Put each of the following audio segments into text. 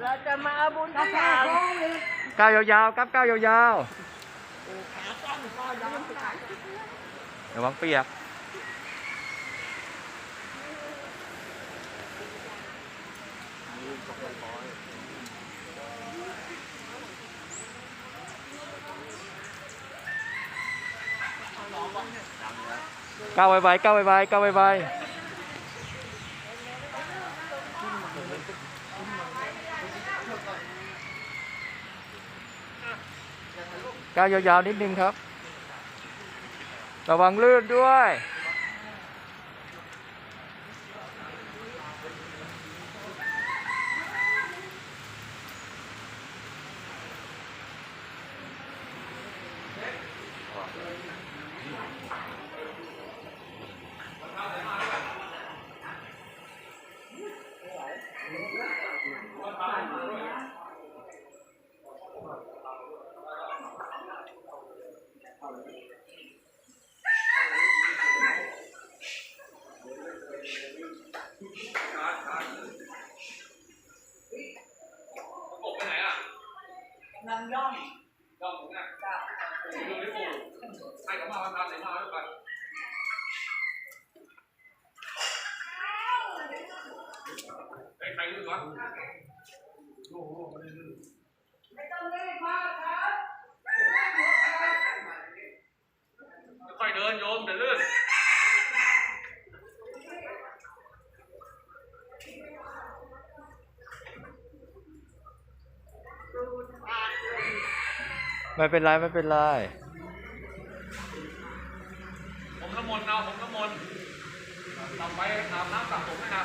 เราจะมาเอาบุญทุกอย่างก้าวยาวๆครับก้าวยาว ขาตั้งก็ยอมขาย ๆระวังเปียก ก้าวไวๆก้าวไวๆก้าวไวๆ ก้าวยาวๆนิดนึงครับ ระวังลื่นด้วย ให้เขามาวันพันเลยมาด้วยกันไอ้ใครรู้วะค่อยเดินโยมเดี๋ยวลื่นไม่เป็นไรไม่เป็นไร ผมน้ำมนต์เอาผมน้ำมนต์ทำไปอาบน้ำสระผมให้นะ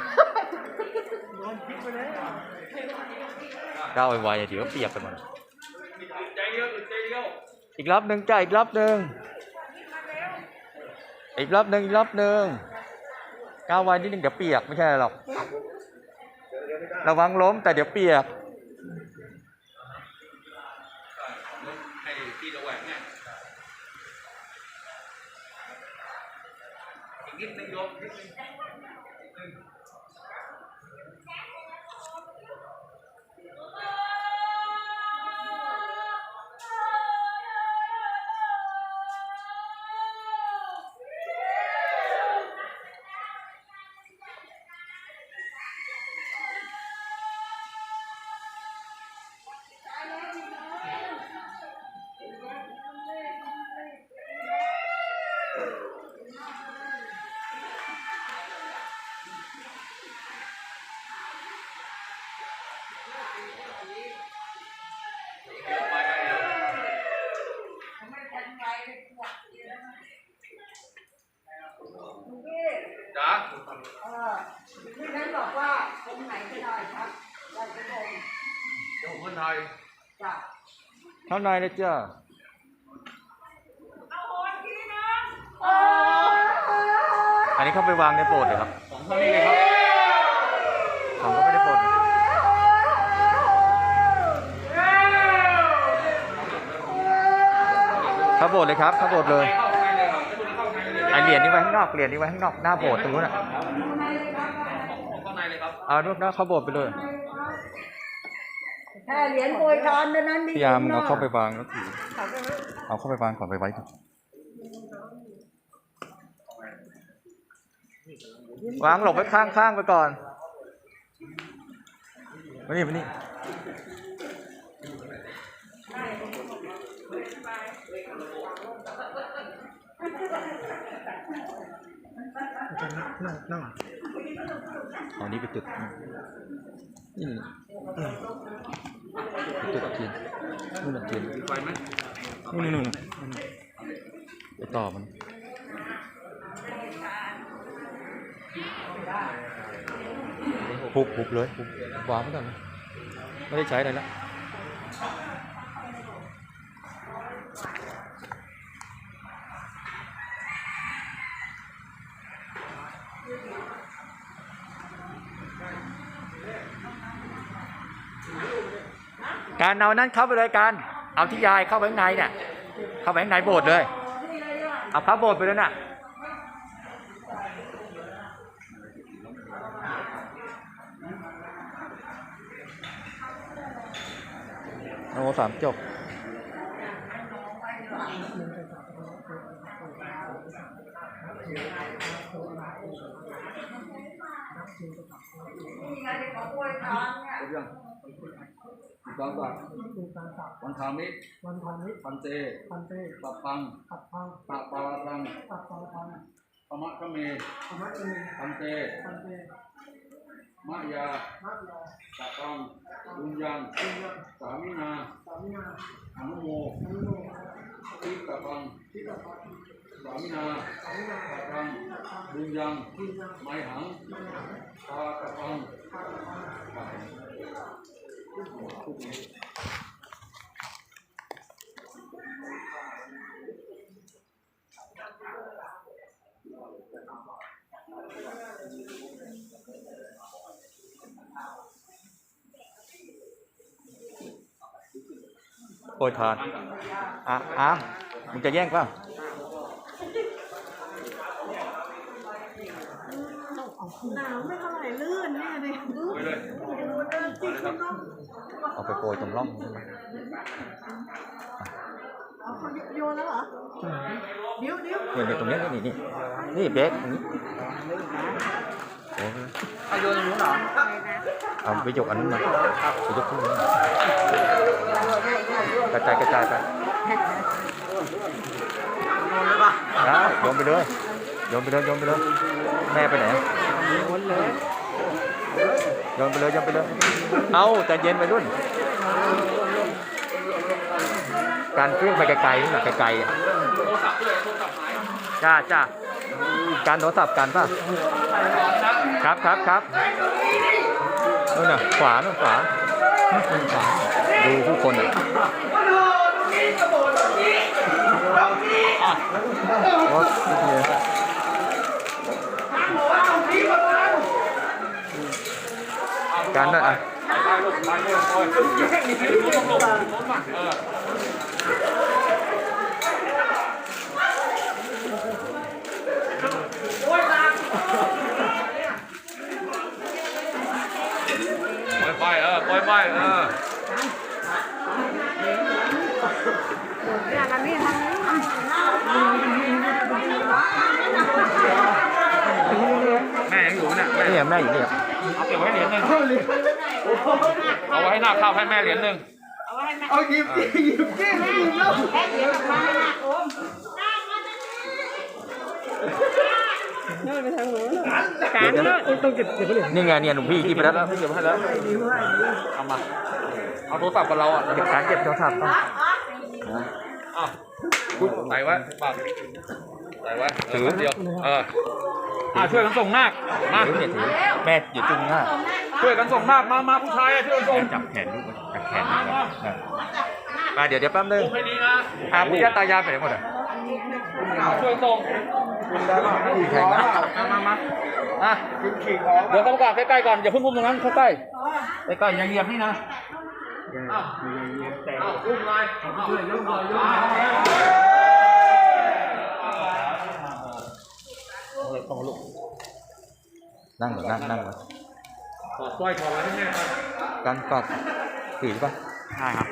ก้าวไวๆเดี๋ยวเปียกไปหมดอีกรอบหนึ่งจ้าอีกรอบหนึ่งอีกรอบหนึ่งอีกรอบหนึ่งก้าวไวนิดนึงเดี๋ยวเปียกไม่ใช่หรอก ระวังล้มแต่เดี๋ยวเปียกอีกนิดนึงโยมนิดนึง จ๋าเออที่นั้นบอกว่าตรงไหนก็ได้ครับเราจะลงเดี๋ยวผมคนไทยจ้ะเท่าไหนนะจ้าเอออันนี้เข้าไปวางในโบสถ์เลยครับสองเท่านี้เลยครับผมก็ไม่ได้โบสถ์เข้าโบสถ์เลยครับเข้าโบสถ์เลย เข้าข้างในเลยไอเหรียญนี้ไว้ข้างนอกเหรียญนี้ไว้ข้างนอกหน้าโบสถ์ตรงนู้นอะของข้างในเลยครับเอานู่นนะเข้าโบสถ์ไปเลยแค่เหรียญโปรยทานเท่านั้นพยายามเอาเข้าไปวางแล้วถือเอาเข้าไปวางก่อนไปไว้ก่อนวางหลบไว้ข้างข้างๆไปก่อนมานี่มานี่ นั่งนั่งเอานี้ไปจุดนี่ไปจุดเทียนนู่นนะเทียนไฟไหมนู่นนู่นนู่นไปต่อมันไหุบหุบเลยหุบวางไว้ก่อนนะไม่ได้ใช้อะไรแล้ว การเอานั้นเข้าไปเลยการ เอาที่ยายเข้าไปข้างในเนี่ย เข้าไปข้างในโบสถ์เลย เอาเข้าโบสถ์ไปเลยน่ะโอ้สามจบนี่ไงที่เขาป่วยน อนเนี่ยครบยังสองสักวันคามิวันพันนิพันเตพันเตปัปพังปัดพังปะปารังปัดปาพังปะมะขะเมธรรมะเอพันเตพันเตมะยามัดยาปะปังบุญยังปุญญาสามินาสามีนาอนุโมอนุโมทิปะปังทิฏฐพังสามินาสามีนาปะปังบุญยังปุญญาไมหังไม่หังปาปะปังพาพัง โปรยทานอะอะมึงจะแย่งเปล่าหนาวไม่เท่าไหร่ลื่นเนี่ยดิไปเลยจิกมันต้อง เอาไปโปรยตรงร่องเอาคนโยนแล้วเหรอเดี๋ยวเดี๋ยวเนี่ยเนี่ยตรงเนี้ยนี่นี่นี่เบรกตรงนี้โอ้ยเอาโยนตรงนู้นเหรอเอาไปยกอันนั้นมาไปยกขึ้นมากระจายกระจายไปได้โยนไปเลยโยนไปเลยโยนไปเลยแม่ไปไหนอะโยนเลย โยนไปเลยโยนไปเลย เอาใจเย็นไปรุ่น การเคลื่อนไปไกลๆนี่แหละไกลๆอะจ้าจ้าการโทรศัพท์กันป่ะ ครับครับครับนู่นน่ะขวานู่นขวานขวา ดูผู้คนอะโอ้ย นี่เลยการนั่นอะไปลูกไปลูก โอ้ยแย่งนี่ให้ลูกลูกลูกมาเออปล่อยไปเออปล่อยไปเอออย่างอันนี้ทางนี้แม่ยังอยู่เนี่ยแม่นี่แม่อยู่นี่เอาเก็บไว้เหรียญหนึ่งเอาไว้ให้หน้าข้าวให้แม่เหรียญหนึ่งเอาหยิบดิหยิบดิหยิบแล้วการต้องเก็บเก็บไปเลยนี่ไงเนี่ยหนุ่มพี่กินไปแล้วเก็บให้แล้วเอามา เอาโทรศัพท์กับเราอะเก็บการเก็บโทรศัพท์ป่ะอ้าวใส่ไว้ปากใส่ไว้ถือเดียวเออ อ่าช่วยกันส่งนาคมา ถือเนี่ยถือแม่อย่าจุงหน้าช่วยกันส่งนาคมา มาผู้ชายอะช่วยกันส่งจับแขนลูกมันจับแขนลูกมันนะมาเดี๋ยวเดี๋ยวแป๊บนึงส่งให้ดีนะอาพี่ยาตายายไปไหนหมดอะช่วยส่งแข็งนะมามามาอะเดี๋ยวเข้าก่อนใกล้ๆก่อนอย่าเพิ่งพุ่มตรงนั้นเข้าใกล้ใกล้ๆอย่าเหยียบนี่นะอ้าวอ้าวอุ้มเลยช่วยยกเลยยกเลยต้องลุก นั่งก่อนนั่งนั่งก่อนถอดสร้อยถอดอะไรให้แม่ครับกันกอดถือป่ะใช่ครับ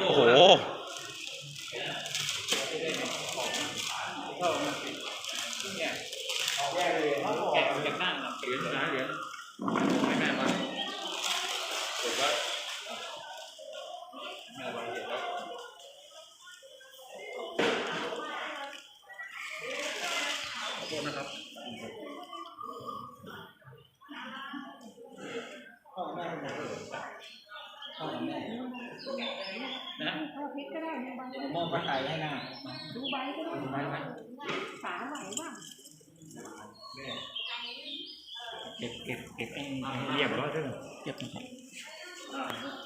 โอ้โหแกะจากนั่งเหรียญนะเหรียญให้แม่มาเก็บไว้แก็ได้เนี่ยบางคนมองมาใส่ให้หน้าดูใบก็ได้ไปไหมขาไหวบ้างเก็บเก็บเก็บให้เรียบร้อยซึ่งเจ็บนะครับ